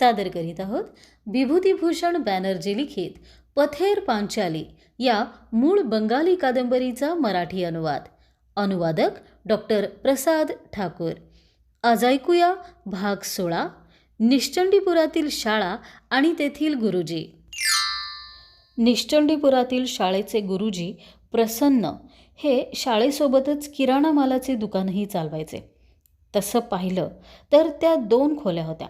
सादर करीत आहोत. विभूतिभूषण बॅनर्जी लिखित पथेर पांचाली या मूळ बंगाली कादंबरीचा मराठी अनुवाद. अनुवादक डॉक्टर प्रसाद ठाकूर. आज ऐकूया भाग सोळा निश्चंडीपुरातील शाळा आणि तेथील गुरुजी. निश्चंडीपुरातील शाळेचे गुरुजी प्रसन्न हे शाळेसोबतच किराणा मालाचे दुकानही चालवायचे. तसं पाहिलं तर त्या दोन खोल्या होत्या.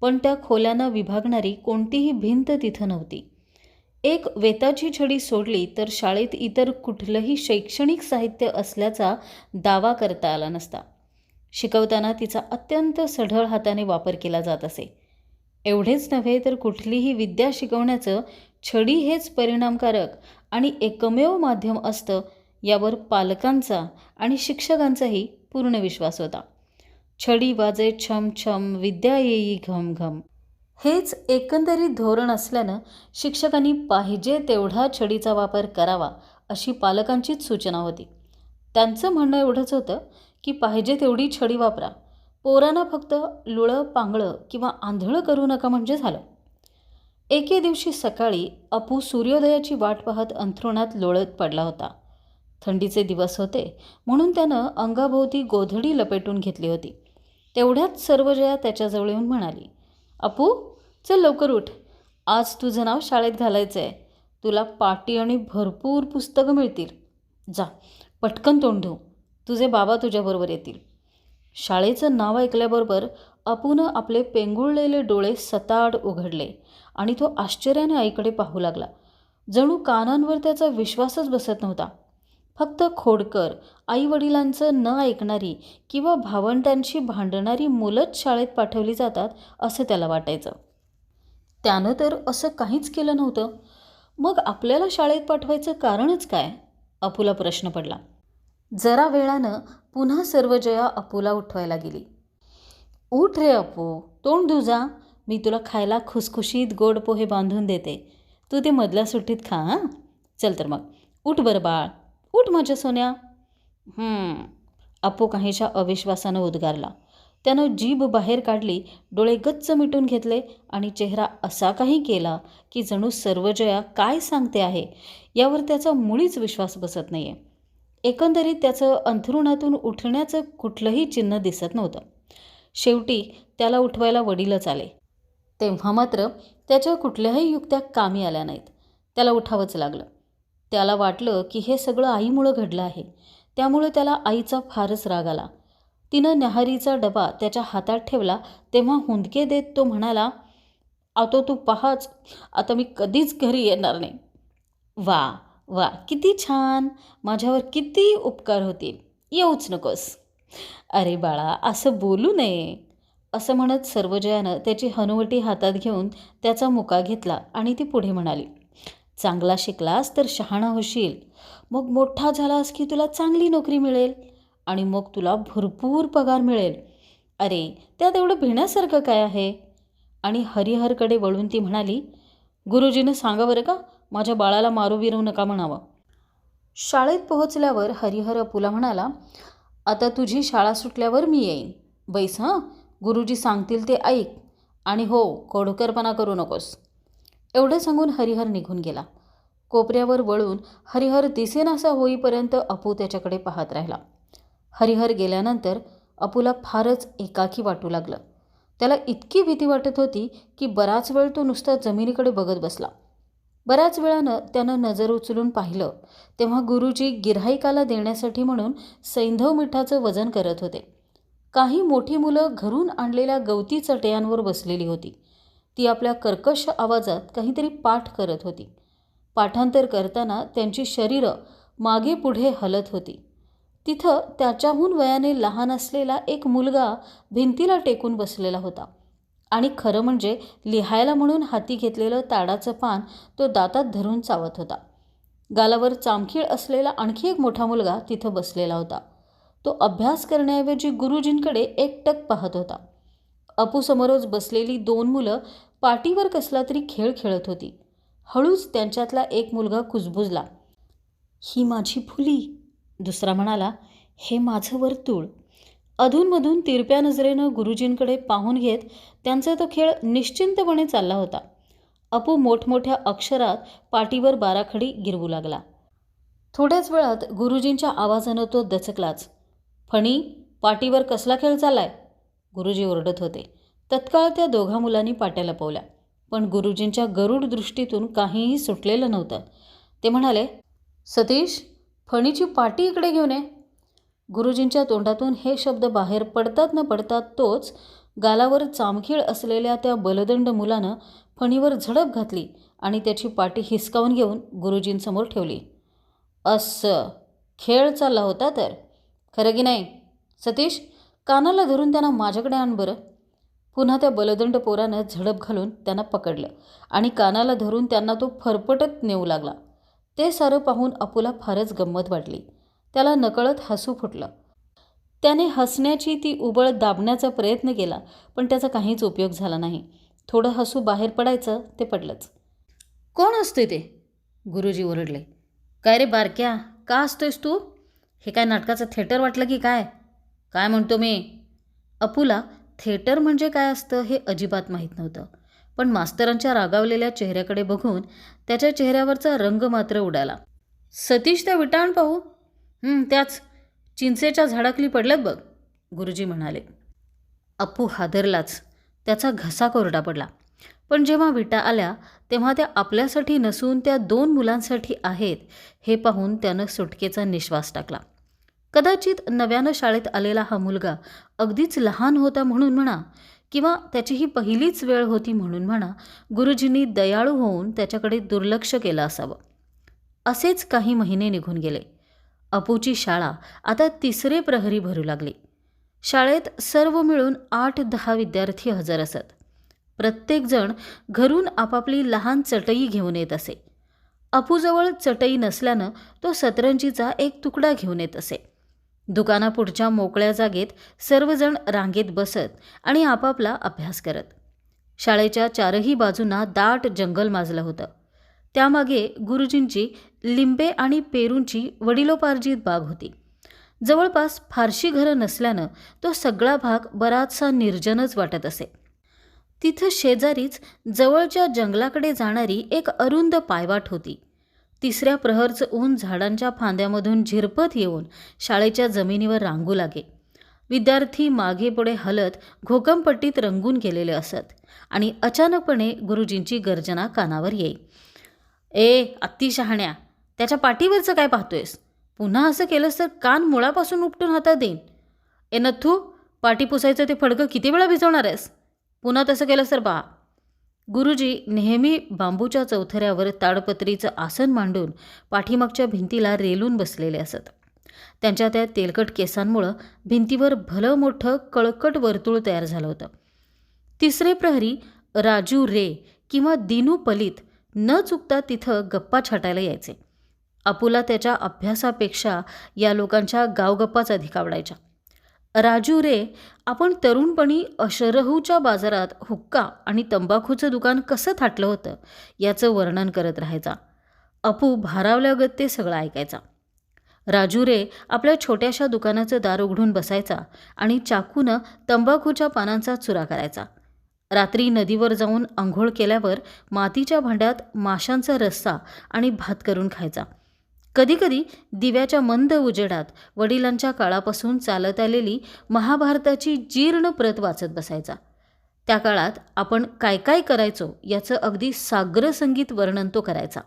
पण त्या खोल्यांना विभागणारी कोणतीही भिंत तिथं नव्हती. एक वेताची छडी सोडली तर शाळेत इतर कुठलंही शैक्षणिक साहित्य असल्याचा दावा करता आला नसता. शिकवताना तिचा अत्यंत सढळ हाताने वापर केला जात असे. एवढेच नव्हे तर कुठलीही विद्या शिकवण्याचं छडी हेच परिणामकारक आणि एकमेव माध्यम असतं यावर पालकांचा आणि शिक्षकांचाही पूर्ण विश्वास होता. छडी वाजे छम छम विद्या येई घम घम. हेच एकंदरीत धोरण असल्यानं शिक्षकांनी पाहिजे तेवढा छडीचा वापर करावा अशी पालकांचीच सूचना होती. त्यांचं म्हणणं एवढंच होतं की पाहिजे तेवढी छडी वापरा. पोरांना फक्त लुळं पांगळं किंवा आंधळं करू नका म्हणजे झालं. एके दिवशी सकाळी अपू सूर्योदयाची वाट पाहत अंथरुणात लोळत पडला होता. थंडीचे दिवस होते म्हणून त्यानं अंगाभोवती गोधडी लपेटून घेतली होती. तेवढ्यात सर्वजया त्याच्याजवळ येऊन म्हणाली अपू चल लवकर उठ. आज तुझं नाव शाळेत घालायचं आहे तुला पाटी आणि भरपूर पुस्तकं मिळतील. जा पटकन तोंड धू. तुझे बाबा तुझ्याबरोबर येतील. शाळेचं नाव ऐकल्याबरोबर अपूनं आपले पेंगुळलेले डोळे सताड उघडले आणि तो आश्चर्याने आईकडे पाहू लागला. जणू कानांवर त्याचा विश्वासच बसत नव्हता. फक्त खोडकर आईवडिलांचं न ऐकणारी किंवा भावंडांशी भांडणारी मुलंच शाळेत पाठवली जातात असं त्याला वाटायचं. त्यानं तर असं काहीच केलं नव्हतं. मग आपल्याला शाळेत पाठवायचं कारणच काय? अपूला प्रश्न पडला. जरा वेळानं पुन्हा सर्व जया अपूला उठवायला गेली. उठ रे अपू तोंड धुजा. मी तुला खायला खुसखुशीत गोड पोहे बांधून देते. तू ते मधल्या सुट्टीत खा हां? चल तर मग. उठ बरं बाळ. उठ माझ्या सोन्या. हम्म. अपू काहीशा अविश्वासानं उद्गारला. त्यानं जीभ बाहेर काढली डोळे गच्च मिटून घेतले आणि चेहरा असा काही केला की जणू सर्वजया काय सांगते आहे यावर त्याचा मुळीच विश्वास बसत नाही आहे एकंदरीत त्याचं अंथरुणातून उठण्याचं कुठलंही चिन्ह दिसत नव्हतं. शेवटी त्याला उठवायला वडीलच आले. तेव्हा मात्र त्याच्या कुठल्याही युक्त्या कामी आल्या नाहीत. त्याला उठावंच लागलं. त्याला वाटलं की हे सगळं आईमुळं घडलं आहे. त्यामुळं त्याला आईचा फारच राग आला. तिनं न्याहारीचा डबा त्याच्या हातात ठेवला तेव्हा हुंदके देत तो म्हणाला आता तू पाहाच आता मी कधीच घरी येणार नाही. वा वा किती छान! माझ्यावर किती उपकार होतील. येऊच नकोस. अरे बाळा असं बोलू नये. असं म्हणत सर्वजयानं त्याची हनुवटी हातात घेऊन त्याचा मुका घेतला आणि ती पुढे म्हणाली चांगला शिकलास तर शहाणा होशील. मग मोठा झालास की तुला चांगली नोकरी मिळेल आणि मग तुला भरपूर पगार मिळेल. अरे त्यात एवढं भिण्यासारखं काय आहे? आणि हरिहरकडे वळून ती म्हणाली गुरुजीनं सांगा बरं का माझ्या बाळाला मारू बिरू नका म्हणावं. शाळेत पोहोचल्यावर हरिहर अपूला म्हणाला आता तुझी शाळा सुटल्यावर मी येईन. बैस हां? गुरुजी सांगतील ते ऐक. आणि हो कडूकरपणा करू नकोस. एवढं सांगून हरिहर निघून गेला. कोपऱ्यावर वळून हरिहर दिसेनासा होईपर्यंत अपू त्याच्याकडे पाहत राहिला. हरिहर गेल्यानंतर अपूला फारच एकाकी वाटू लागलं. त्याला इतकी भीती वाटत होती की बराच वेळ तो नुसता जमिनीकडे बघत बसला. बऱ्याच वेळानं त्यानं नजर उचलून पाहिलं तेव्हा गुरुजी गिऱ्हाईकाला देण्यासाठी म्हणून सैंधव मिठाचं वजन करत होते. काही मोठी मुलं घरून आणलेल्या गवती चटयांवर बसलेली होती. ती आपल्या कर्कश आवाजात काहीतरी पाठ करत होती. पाठांतर करताना त्यांची शरीरं मागे पुढे हलत होती. तिथं त्याच्याहून वयाने लहान असलेला एक मुलगा भिंतीला टेकून बसलेला होता. आणि खरं म्हणजे लिहायला म्हणून हाती घेतलेलं ताडाचं पान तो दातात धरून चावत होता. गालावर चामखीळ असलेला आणखी एक मोठा मुलगा तिथं बसलेला होता. तो अभ्यास करण्याऐवजी गुरुजींकडे एकटक पाहत होता. अपूसमोरच बसलेली दोन मुलं पाटीवर कसला तरी खेळ खेळत होती. हळूच त्यांच्यातला एक मुलगा कुजबुजला. ही माझी फुली दुसरा म्हणाला. हे माझं वर्तुळ. अधूनमधून तिरप्या नजरेनं गुरुजींकडे पाहून घेत त्यांचा तो खेळ निश्चिंतपणे चालला होता. अपू मोठमोठ्या अक्षरात पाटीवर बाराखडी गिरवू लागला. थोड्याच वेळात गुरुजींच्या आवाजानं तो दचकलाच. फणी पाटीवर कसला खेळ चालाय गुरुजी ओरडत होते. तत्काळ त्या दोघा मुलांनी पाट्या लपवल्या पण गुरुजींच्या गरुड दृष्टीतून काहीही सुटलेलं नव्हतं. ते म्हणाले सतीश फणीची पाटी इकडे घेऊन ये. गुरुजींच्या तोंडातून हे शब्द बाहेर पडतात न पडतात तोच गालावर चामखीळ असलेल्या त्या बलदंड मुलानं फणीवर झडप घातली आणि त्याची पाटी हिसकावून घेऊन गुरुजींसमोर ठेवली. असं खेळ चालला होता तर? खरं की नाही. सतीश कानाला धरून त्यांना माझ्याकडे आण बरं. पुन्हा त्या बलदंड पोरानं झडप घालून त्यांना पकडलं आणि कानाला धरून त्यांना तो फरफटत नेऊ लागला. ते सारं पाहून अपूला फारच गंमत वाटली. त्याला नकळत हसू फुटलं. त्याने हसण्याची ती उबळ दाबण्याचा प्रयत्न केला पण त्याचा काहीच उपयोग झाला नाही. थोडं हसू बाहेर पडायचं ते पडलंच. कोण असते ते? गुरुजी ओरडले. काय रे बारक्या का असतोयस तू? हे काय नाटकाचं थिएटर वाटलं की काय? काय म्हणतो मी? अपूला थिएटर म्हणजे काय असतं हे अजिबात माहीत नव्हतं. पण मास्तरांच्या रागावलेल्या चेहऱ्याकडे बघून त्याच्या चेहऱ्यावरचा रंग मात्र उडाला. सतीश त्या विटाण पाहू. त्याच चिंचेच्या झाडाखाली पडल्यात बघ गुरुजी म्हणाले. अप्पू हादरलाच. त्याचा घसा कोरडा पडला. पण जेव्हा विटा आल्या तेव्हा त्या आपल्यासाठी नसून त्या दोन मुलांसाठी आहेत हे पाहून त्यानं सुटकेचा निश्वास टाकला. कदाचित नव्यानं शाळेत आलेला हा मुलगा अगदीच लहान होता म्हणून म्हणा किंवा त्याची ही पहिलीच वेळ होती म्हणून म्हणा गुरुजींनी दयाळू होऊन त्याच्याकडे दुर्लक्ष केलं असावं. असेच काही महिने निघून गेले. अपूची शाळा आता तिसरे प्रहरी भरू लागली. शाळेत सर्व मिळून आठ दहा विद्यार्थी हजर असत. प्रत्येकजण घरून आपापली लहान चटई घेऊन येत असे. अपूजवळ चटई नसल्यानं तो सतरंजीचा एक तुकडा घेऊन येत असे. दुकानापुढच्या मोकळ्या जागेत सर्वजण रांगेत बसत आणि आपापला अभ्यास करत. शाळेच्या चारही बाजूंना दाट जंगल माजलं होतं. त्यामागे गुरुजींची लिंबे आणि पेरूंची वडिलोपार्जित बाग होती. जवळपास फारशी घरं नसल्यानं तो सगळा भाग बराचसा निर्जनच वाटत असे. तिथं शेजारीच जवळच्या जंगलाकडे जाणारी एक अरुंद पायवाट होती. तिसऱ्या प्रहरचं ऊन झाडांच्या फांद्यामधून झिरपत येऊन शाळेच्या जमिनीवर रांगू लागे. विद्यार्थी मागे पुढे हलत घोकमपट्टीत रंगून गेलेले असत आणि अचानकपणे गुरुजींची गर्जना कानावर येई. ए आत्ती शहाण्या त्याच्या पाठीवरचं काय पाहतोयस? पुन्हा असं केलंस तर कान मुळापासून उपटून हातात देईन. ए नथू पाठी पुसायचं ते फडकं किती वेळा भिजवणार आहेस? पुन्हा तसं केलंस तर पहा. गुरुजी नेहमी बांबूच्या चौथऱ्यावर ताडपत्रीचं आसन मांडून पाठीमागच्या भिंतीला रेलून बसलेले असत. त्यांच्या त्या तेलकट केसांमुळं भिंतीवर भलं मोठं कळकट वर्तुळ तयार झालं होतं. तिसरे प्रहरी राजू रे किंवा दिनू पलित न चुकता तिथं गप्पा छाटायला यायचे. अपुला त्याच्या अभ्यासापेक्षा या लोकांच्या गावगप्पाच अधिक आवडायच्या. राजू रे आपण तरुणपणी अशरहूच्या बाजारात हुक्का आणि तंबाखूचं दुकान कसं थाटलं होतं याचं वर्णन करत राहायचा. अपू भारावल्यागत ते सगळं ऐकायचा. राजू रे आपल्या छोट्याशा दुकानाचं दार उघडून बसायचा आणि चाकूनं तंबाखूच्या पानांचा चुरा करायचा. रात्री नदीवर जाऊन आंघोळ केल्यावर मातीच्या भांड्यात माशांचा रस्सा आणि भात करून खायचा. कधीकधी दिव्याच्या मंद उजेडात वडिलांच्या काळापासून चालत आलेली महाभारताची जीर्ण प्रत वाचत बसायचा. त्या काळात आपण काय काय करायचो याचं अगदी साग्र संगीत वर्णन तो करायचा.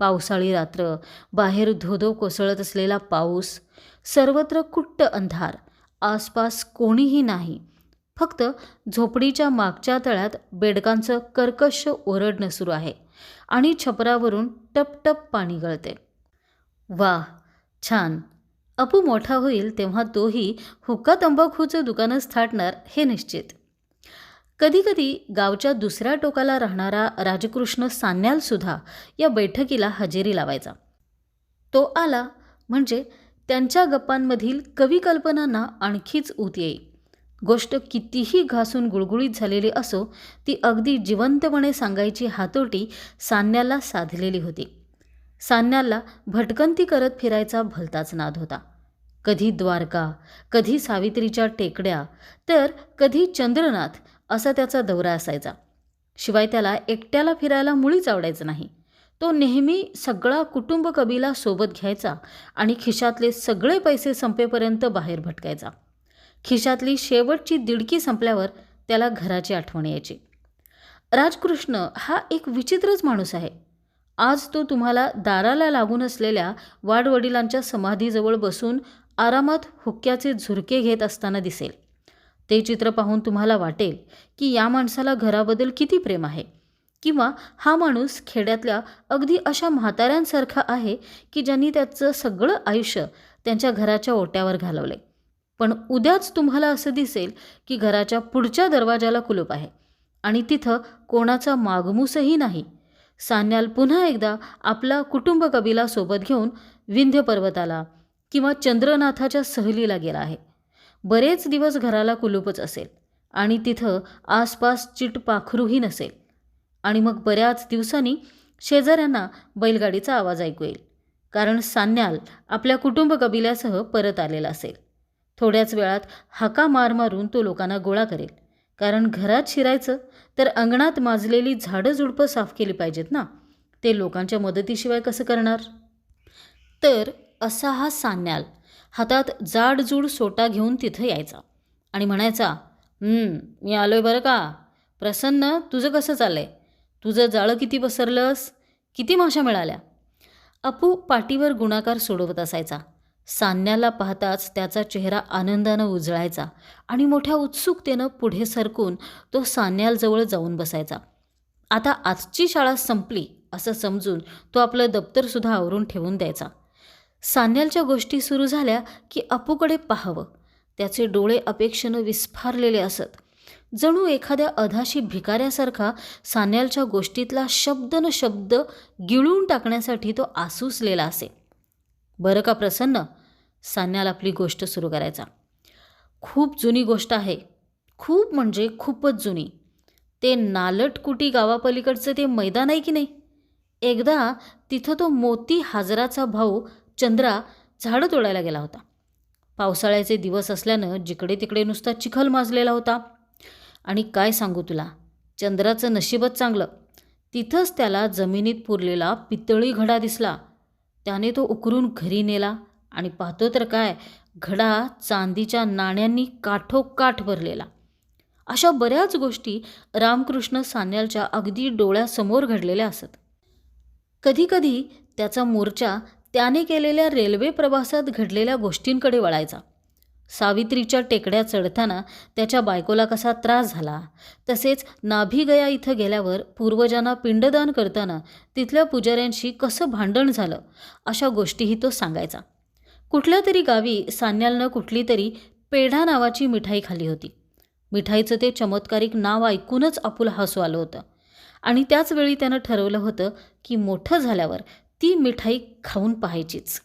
पावसाळी रात्र बाहेर धोधो कोसळत असलेला पाऊस सर्वत्र कुट्ट अंधार आसपास कोणीही नाही. फक्त झोपडीच्या मागच्या तळ्यात बेडकांचं कर्कश ओरडणं सुरू आहे आणि छपरावरून टपटप पाणी गळते. वा छान. अपू मोठा होईल तेव्हा तोही हुक्का तंबाखूचं दुकानच थाटणार हे निश्चित. कधीकधी गावच्या दुसऱ्या टोकाला राहणारा राजकृष्ण सान्यालसुद्धा या बैठकीला हजेरी लावायचा. तो आला म्हणजे त्यांच्या गप्पांमधील कवी कल्पनांना आणखीच ऊत येई गोष्ट कितीही घासून गुळगुळीत झालेली असो ती अगदी जिवंतपणे सांगायची हातोटी सान्याला साधलेली होती. सान्याला भटकंती करत फिरायचा भलताच नाद होता. कधी द्वारका कधी सावित्रीच्या टेकड्या तर कधी चंद्रनाथ असा त्याचा दौरा असायचा. शिवाय त्याला एकट्याला फिरायला मुळीच आवडायचं नाही. तो नेहमी सगळा कुटुंब कबीला सोबत घ्यायचा आणि खिशातले सगळे पैसे संपेपर्यंत बाहेर भटकायचा. खिशातली शेवटची दिडकी संपल्यावर त्याला घराची आठवण यायची. राजकृष्ण हा एक विचित्रच माणूस आहे. आज तो तुम्हाला दाराला लागून असलेल्या वाडवडिलांच्या समाधीजवळ बसून आरामात हुक्क्याचे झुरके घेत असताना दिसेल. ते चित्र पाहून तुम्हाला वाटेल की या माणसाला घराबद्दल किती प्रेम आहे. किंवा हा माणूस खेड्यातल्या अगदी अशा म्हाताऱ्यांसारखा आहे की ज्यांनी त्याचं सगळं आयुष्य त्यांच्या घराच्या ओट्यावर घालवले पण उद्याच तुम्हाला असं दिसेल की घराच्या पुढच्या दरवाजाला कुलूप आहे. आणि तिथं कोणाचा मागमूसही नाही. सान्याल पुन्हा एकदा आपला कुटुंब कबिला सोबत घेऊन विंध्य पर्वताला किंवा चंद्रनाथाच्या सहलीला गेला आहे. बरेच दिवस घराला कुलूपच असेल आणि तिथं आसपास चिटपाखरूही नसेल. आणि मग बऱ्याच दिवसांनी शेजाऱ्यांना बैलगाडीचा आवाज ऐकू येईल. कारण सान्याल आपल्या कुटुंब कबिल्यासह परत आलेला असेल. थोड्याच वेळात हाका मार मारून तो लोकांना गोळा करेल. कारण घरात शिरायचं तर अंगणात माजलेली झाडं झुडपं साफ केली पाहिजेत ना? ते लोकांच्या मदतीशिवाय कसं करणार? तर असा हा सान्याल हातात जाडजूड सोटा घेऊन तिथं यायचा आणि म्हणायचा मी आलोय बरं का? प्रसन्न तुझं कसं चाललंय? तुझं जाळं किती पसरलंस? किती माशा मिळाल्या? अपू पाठीवर गुणाकार सोडवत असायचा. सान्याला पाहताच त्याचा चेहरा आनंदानं उजळायचा आणि मोठ्या उत्सुकतेनं पुढे सरकून तो सान्यालजवळ जाऊन बसायचा. आता आजची शाळा संपली असं समजून तो आपलं दप्तरसुद्धा आवरून ठेवून द्यायचा. सान्यालच्या गोष्टी सुरू झाल्या की अपूकडे पाहावं. त्याचे डोळे अपेक्षेनं विस्फारलेले असत. जणू एखाद्या अधाशी भिकाऱ्यासारखा सान्यालच्या गोष्टीतला शब्द न शब्द गिळून टाकण्यासाठी तो आसूसलेला असे. बरं का प्रसन्न? सान्याल आपली गोष्ट सुरू करायचा. खूप जुनी गोष्ट आहे. खूप म्हणजे खूपच जुनी. ते नालटकुटी गावापलीकडचं ते मैदान आहे की नाही? एकदा तिथं तो मोती हाजराचा भाऊ चंद्रा झाडं तोडायला गेला होता. पावसाळ्याचे दिवस असल्यानं जिकडे तिकडे नुसता चिखल माजलेला होता. आणि काय सांगू तुला? चंद्राचं नशीबच चांगलं. तिथंच त्याला जमिनीत पुरलेला पितळी घडा दिसला. त्याने तो उकरून घरी नेला. आणि पाहतो तर काय घडा चांदीच्या नाण्यांनी काठोकाठ भरलेला. अशा बऱ्याच गोष्टी रामकृष्ण सान्यालच्या अगदी डोळ्यासमोर घडलेल्या असत. कधीकधी त्याचा मोर्चा त्याने केलेल्या रेल्वे प्रवासात घडलेल्या गोष्टींकडे वळायचा. सावित्रीच्या टेकड्या चढताना त्याच्या बायकोला कसा त्रास झाला तसेच नाभिगया इथं गेल्यावर पूर्वजांना पिंडदान करताना तिथल्या पुजाऱ्यांशी कसं भांडण झालं अशा गोष्टीही तो सांगायचा. कुठल्या तरी गावी सान्यालनं कुठली तरी पेढा नावाची मिठाई खाल्ली होती. मिठाईचं ते चमत्कारिक नाव ऐकूनच आपुल हसू आलं होतं. आणि त्याच वेळी त्यानं ठरवलं होतं की मोठं झाल्यावर ती मिठाई खाऊन पाहायचीच.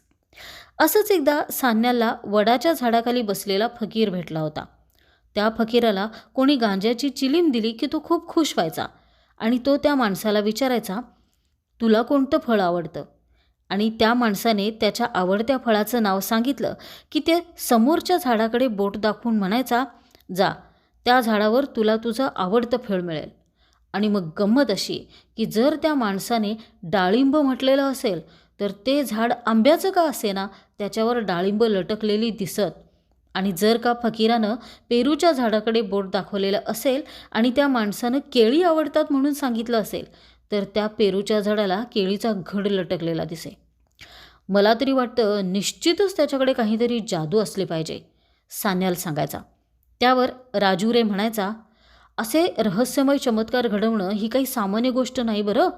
असंच एकदा सान्याला वडाच्या झाडाखाली बसलेला फकीर भेटला होता. त्या फकीराला कोणी गांज्याची चिलीम दिली की तो खूप खुश व्हायचा आणि तो त्या माणसाला विचारायचा तुला कोणतं फळ आवडतं? आणि त्या माणसाने त्याच्या आवडत्या फळाचं नाव सांगितलं की ते समोरच्या झाडाकडे बोट दाखवून म्हणायचा जा त्या झाडावर तुला तुझं आवडतं फळ मिळेल. आणि मग गंमत अशी की जर त्या माणसाने डाळिंब म्हटलेलं असेल तर ते झाड आंब्याचं का असेना त्याच्यावर डाळिंब लटकलेली दिसत. आणि जर का फकीरानं पेरूच्या झाडाकडे बोट दाखवलेलं असेल आणि त्या माणसानं केळी आवडतात म्हणून सांगितलं असेल तर त्या पेरूच्या झाडाला केळीचा घड लटकलेला दिसे मला तरी वाटतं निश्चितच त्याच्याकडे काहीतरी जादू असले पाहिजे सान्याल सांगायचा. त्यावर राजू रे म्हणायचा असे रहस्यमय चमत्कार घडवणं ही काही सामान्य गोष्ट नाही बरं.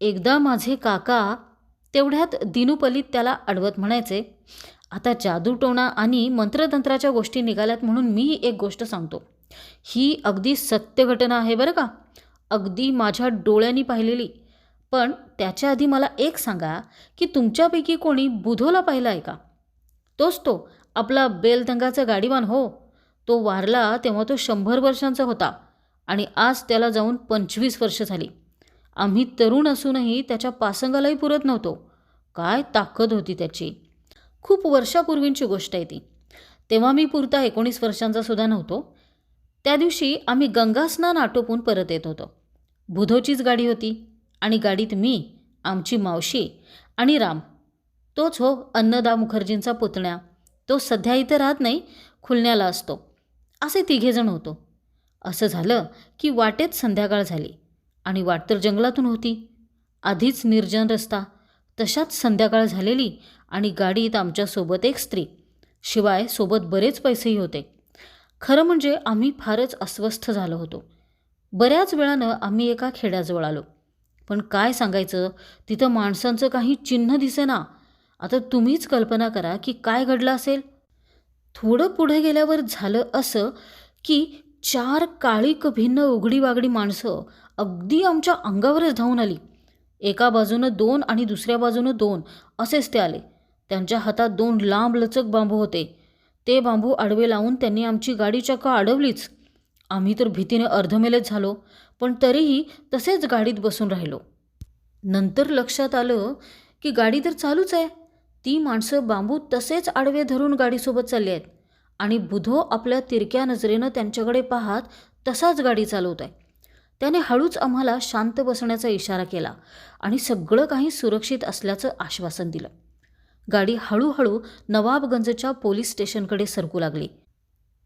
एकदा माझे काका तेवढ्यात दिनुपलीत त्याला अडवत म्हणायचे आता जादूटोणा आणि मंत्रतंत्राच्या गोष्टी निघाल्यात म्हणून मी एक गोष्ट सांगतो. ही अगदी सत्य घटना आहे बरं का. अगदी माझ्या डोळ्यांनी पाहिलेली. पण त्याच्या आधी मला एक सांगा की तुमच्यापैकी कोणी बुधोला पाहिला आहे का? तोच तो आपला बेलदंगाचा गाडीवान हो. तो वारला तेव्हा तो शंभर वर्षांचा होता आणि आज त्याला जाऊन पंचवीस वर्ष झाली. आम्ही तरुण असूनही त्याच्या पासंगालाही पुरत नव्हतो. काय ताकद होती त्याची? खूप वर्षापूर्वींची गोष्ट आहे ती. तेव्हा मी पुरता एकोणीस वर्षांचा सुद्धा नव्हतो. त्या दिवशी आम्ही गंगास्नान आटोपून परत येत होतो. बुधोचीच गाडी होती. आणि गाडीत मी आमची मावशी आणि राम. तोच हो अन्नदा मुखर्जींचा पुतण्या. तो सध्या इथं राहत नाही खुलण्याला असतो. असे तिघेजण होतो. असं झालं की वाटेत संध्याकाळ झाली आणि वाट तर जंगलातून होती. आधीच निर्जन रस्ता तशाच संध्याकाळ झालेली आणि गाडीत आमच्यासोबत एक स्त्री. शिवाय सोबत बरेच पैसेही होते. खरं म्हणजे आम्ही फारच अस्वस्थ झालो होतो. बऱ्याच वेळानं आम्ही एका खेड्याजवळ आलो. पण काय सांगायचं? तिथं माणसांचं काही चिन्ह दिसेना. आता तुम्हीच कल्पना करा की काय घडलं असेल. थोडं पुढे गेल्यावर झालं असं की चार काळीक भिन्न उघडी वागडी माणसं अगदी आमच्या अंगावरच धावून आली. एका बाजूनं दोन आणि दुसऱ्या बाजूनं दोन असेच ते आले. त्यांच्या हातात दोन लांब लचक बांबू होते. ते बांबू आडवे लावून त्यांनी आमची गाडी चक्क अडवलीच. आम्ही तर भीतीने अर्धमेलेच झालो पण तरीही तसेच गाडीत बसून राहिलो. नंतर लक्षात आलं की गाडी तर चालूच आहे. ती माणसं बांबू तसेच आडवे धरून गाडीसोबत चालली आहेत आणि बुधो आपल्या तिरक्या नजरेनं त्यांच्याकडे पाहत तसाच गाडी चालवत आहे. त्याने हळूच आम्हाला शांत बसण्याचा इशारा केला आणि सगळं काही सुरक्षित असल्याचं आश्वासन दिलं. गाडी हळूहळू नवाबगंजच्या पोलीस स्टेशनकडे सरकू लागली.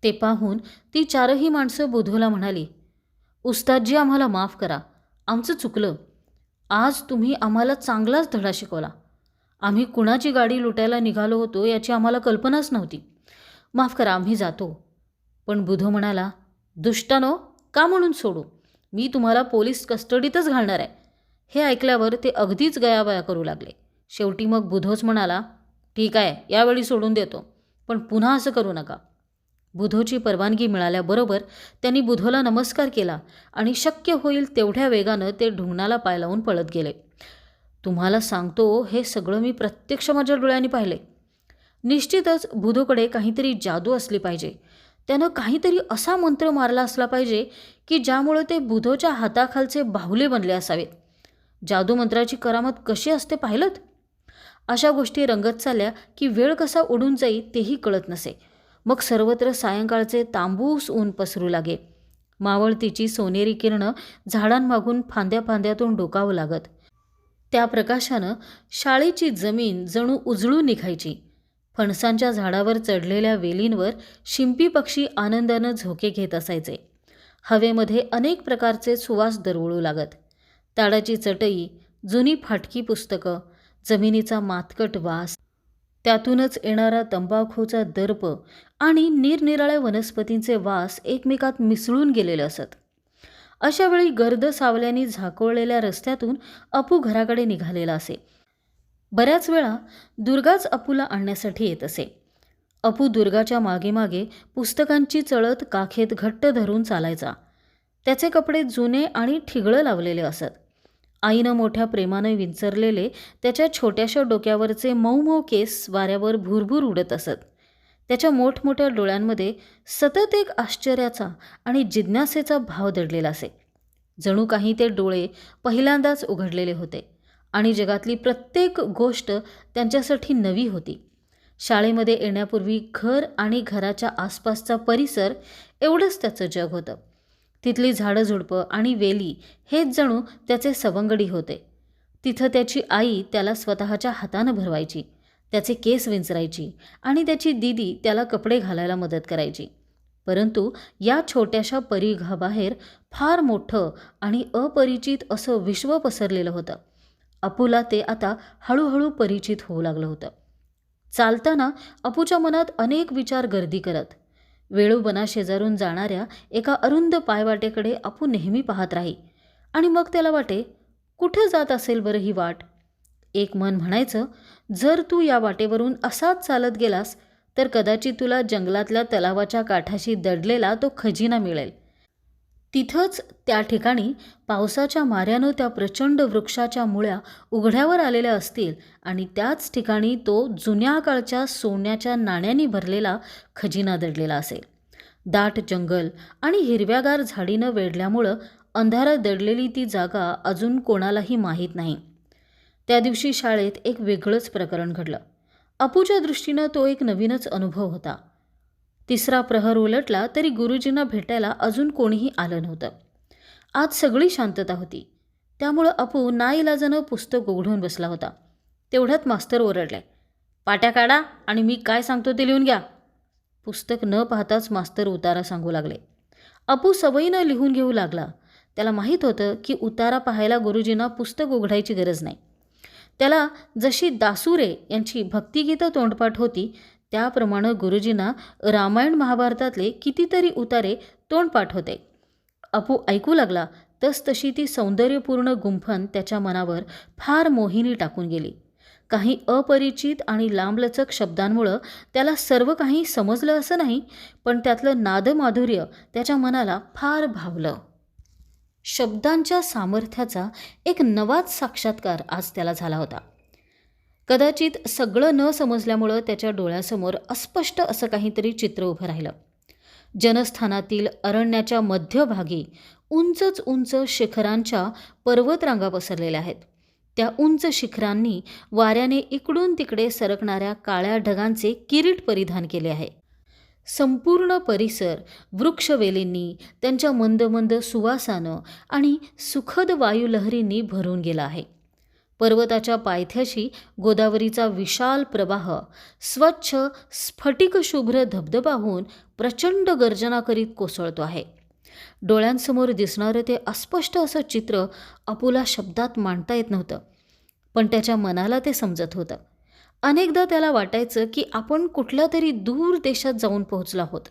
ते पाहून ती चारही माणसं बुधोला म्हणाली उस्तादजी आम्हाला माफ करा. आमचं चुकलं. आज तुम्ही आम्हाला चांगलाच धडा शिकवला. आम्ही कुणाची गाडी लुटायला निघालो होतो याची आम्हाला कल्पनाच नव्हती. माफ करा आम्ही जातो. पण बुधो म्हणाला दुष्टानो का म्हणून सोडू? मी तुम्हाला पोलीस कस्टडीतच घालणार आहे. हे ऐकल्यावर ते अगदीच गयाबया करू लागले. शेवटी मग बुधोच म्हणाला ठीक आहे यावेळी सोडून देतो. पण पुन्हा असं करू नका. बुधोची परवानगी मिळाल्याबरोबर त्यांनी बुधोला नमस्कार केला आणि शक्य होईल तेवढ्या वेगानं ते ढुंगणाला पाय लावून पळत गेले. तुम्हाला सांगतो हे सगळं मी प्रत्यक्ष माझ्या डोळ्यांनी पाहिले. निश्चितच बुधोकडे काहीतरी जादू असली पाहिजे. त्यानं काहीतरी असा मंत्र मारला असला पाहिजे की ज्यामुळे ते बुधोच्या हाताखालचे बाहुले बनले असावेत. जादूमंत्राची करामत कशी असते पाहिलं अशा गोष्टी रंगत चालल्या की वेळ कसा उडून जाई तेही कळत नसे. मग सर्वत्र सायंकाळचे तांबूस ऊन पसरू लागे. मावळतीची सोनेरी किरणं झाडांमागून फांद्या फांद्यातून डोकावं लागत. त्या प्रकाशानं शाळेची जमीन जणू उजळून निघायची. फणसांच्या झाडावर चढलेल्या वेलींवर शिंपी पक्षी आनंदानं झोके घेत असायचे. हवेमध्ये अनेक प्रकारचे सुवास दरवळू लागत. ताडाची चटई जुनी फाटकी पुस्तकं जमिनीचा मातकट वास त्यातूनच येणारा तंबाखूचा दर्प आणि निरनिराळ्या वनस्पतींचे वास एकमेकात मिसळून गेलेले असत. अशावेळी गर्द सावल्याने झाकोळलेल्या रस्त्यातून अपू घराकडे निघालेला असे. बऱ्याच वेळा दुर्गाच अपूला आणण्यासाठी येत असे. अपू दुर्गाच्या मागे मागे पुस्तकांची चळत काखेत घट्ट धरून चालायचा. त्याचे कपडे जुने आणि ठिगळं लावलेले असत. आईनं मोठ्या प्रेमानं विंचरलेले त्याच्या छोट्याशा डोक्यावरचे मऊ मऊ केस वाऱ्यावर भुरभूर उडत असत. त्याच्या मोठमोठ्या डोळ्यांमध्ये सतत एक आश्चर्याचा आणि जिज्ञासेचा भाव दडलेला असे. जणू काही ते डोळे पहिल्यांदाच उघडलेले होते आणि जगातली प्रत्येक गोष्ट त्यांच्यासाठी नवी होती. शाळेमध्ये येण्यापूर्वी घर आणि घराच्या आसपासचा परिसर एवढंच त्याचं जग होतं. तिथली झाडं झुडपं आणि वेली हेच जणू त्याचे सवंगडी होते. तिथं त्याची आई त्याला स्वतःच्या हातानं भरवायची त्याचे केस विंचरायची आणि त्याची दिदी त्याला कपडे घालायला मदत करायची. परंतु या छोट्याशा परिघाबाहेर फार मोठं आणि अपरिचित असं विश्व पसरलेलं होतं. अपूला ते आता हळूहळू परिचित होऊ लागलं होतं. चालताना अपूच्या मनात अनेक विचार गर्दी करत वेळूबना शेजारून जाणाऱ्या एका अरुंद पायवाटेकडे अपू नेहमी पाहत राही. आणि मग त्याला वाटे कुठं जात असेल बरं ही वाट? एक मन म्हणायचं जर तू या वाटेवरून असाच चालत गेलास तर कदाचित तुला जंगलातल्या तलावाच्या काठाशी दडलेला तो खजिना मिळेल. तिथंच त्या ठिकाणी पावसाच्या माऱ्यानं त्या प्रचंड वृक्षाच्या मुळ्या उघड्यावर आलेल्या असतील आणि त्याच ठिकाणी तो जुन्या काळच्या सोन्याच्या नाण्यांनी भरलेला खजिना दडलेला असेल. दाट जंगल आणि हिरव्यागार झाडीनं वेढल्यामुळं अंधारात दडलेली ती जागा अजून कोणालाही माहीत नाही. त्या दिवशी शाळेत एक वेगळंच प्रकरण घडलं. अपूच्या दृष्टीनं तो एक नवीनच अनुभव होता. तिसरा प्रहर उलटला तरी गुरुजींना भेटायला अजून कोणीही आलं नव्हतं. आज सगळी शांतता होती. त्यामुळं अपू नाईलाजानं पुस्तक उघडून बसला होता. तेवढ्यात मास्तर ओरडले पाट्या काढा आणि मी काय सांगतो ते लिहून घ्या. पुस्तक न पाहताच मास्तर उतारा सांगू लागले. अपू सवयीनं लिहून घेऊ लागला. त्याला माहीत होतं की उतारा पाहायला गुरुजींना पुस्तक उघडायची गरज नाही. त्याला जशी दासुरे यांची भक्तिगीतं तोंडपाठ होती त्याप्रमाणे गुरुजींना रामायण महाभारतातले कितीतरी उतारे तोंड पाठवते अपू ऐकू लागला तस तशी ती सौंदर्यपूर्ण गुंफण त्याच्या मनावर फार मोहिनी टाकून गेली. काही अपरिचित आणि लांबलचक शब्दांमुळं त्याला सर्व काही समजलं असं नाही पण त्यातलं नादमाधुर्य त्याच्या मनाला फार भावलं. शब्दांच्या सामर्थ्याचा एक नवाच साक्षात्कार आज त्याला झाला होता. कदाचित सगळं न समजल्यामुळं त्याच्या डोळ्यासमोर अस्पष्ट असं काहीतरी चित्र उभं राहिलं. जनस्थानातील अरण्याच्या मध्यभागी उंचच उंच शिखरांच्या पर्वतरांगा पसरलेल्या आहेत. त्या उंच शिखरांनी वाऱ्याने इकडून तिकडे सरकणाऱ्या काळ्या ढगांचे किरीट परिधान केले आहे. संपूर्ण परिसर वृक्षवेलींनी त्यांच्या मंद मंद सुवासानं आणि सुखद वायुलहरींनी भरून गेला आहे. पर्वताच्या पायथ्याशी गोदावरीचा विशाल प्रवाह स्वच्छ स्फटिकशुभ्र धबधबा होऊन प्रचंड गर्जना करीत कोसळतो आहे. डोळ्यांसमोर दिसणारं ते अस्पष्ट असं चित्र अपुला शब्दात मांडता येत नव्हतं पण त्याच्या मनाला ते समजत होतं. अनेकदा त्याला वाटायचं की आपण कुठल्या तरी दूर देशात जाऊन पोहोचला आहोत.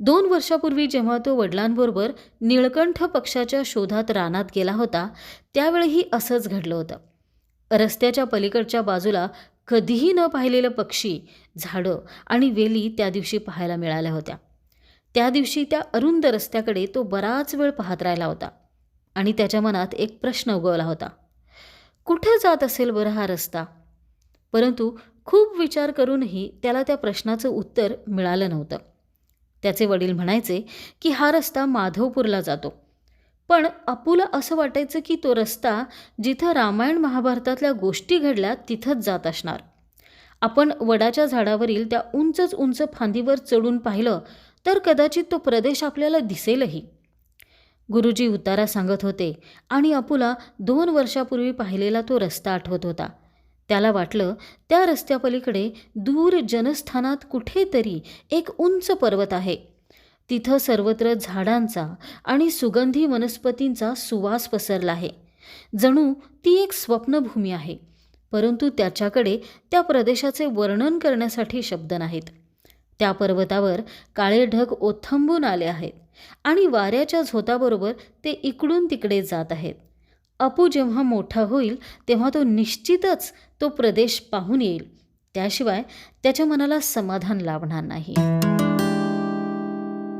दोन वर्षापूर्वी जेव्हा तो वडिलांबरोबर निळकंठ पक्षाच्या शोधात रानात गेला होता त्यावेळीही असंच घडलं होतं. रस्त्याच्या पलीकडच्या बाजूला कधीही न पाहिलेलं पक्षी झाडं आणि वेली त्या दिवशी पाहायला मिळाल्या होत्या. त्या दिवशी त्या अरुंद रस्त्याकडे तो बराच वेळ पाहत राहिला होता आणि त्याच्या मनात एक प्रश्न उगवला होता. कुठं जात असेल बरं हा रस्ता? परंतु खूप विचार करूनही त्याला त्या प्रश्नाचं उत्तर मिळालं नव्हतं. त्याचे वडील म्हणायचे की हा रस्ता माधवपूरला जातो. पण अपूला असं वाटायचं की तो रस्ता जिथं रामायण महाभारतातल्या गोष्टी घडल्या तिथंच जात असणार. आपण वडाच्या झाडावरील त्या उंचच उंच फांदीवर चढून पाहिलं तर कदाचित तो प्रदेश आपल्याला दिसेलही. गुरुजी उतारा सांगत होते आणि अपूला दोन वर्षापूर्वी पाहिलेला तो रस्ता आठवत होता. त्याला वाटलं त्या रस्त्यापलीकडे दूर जनस्थानात कुठेतरी एक उंच पर्वत आहे. तिथं सर्वत्र झाडांचा आणि सुगंधी वनस्पतींचा सुवास पसरला आहे. जणू ती एक स्वप्नभूमी आहे परंतु त्याच्याकडे त्या प्रदेशाचे वर्णन करण्यासाठी शब्द नाहीत. त्या पर्वतावर काळे ढग ओथंबून आले आहेत आणि वाऱ्याच्या झोताबरोबर ते इकडून तिकडे जात आहेत. अपू जेव्हा मोठा होईल तेव्हा तो निश्चितच तो प्रदेश पाहून येईल. त्याशिवाय त्याच्या मनाला समाधान लाभणार नाही.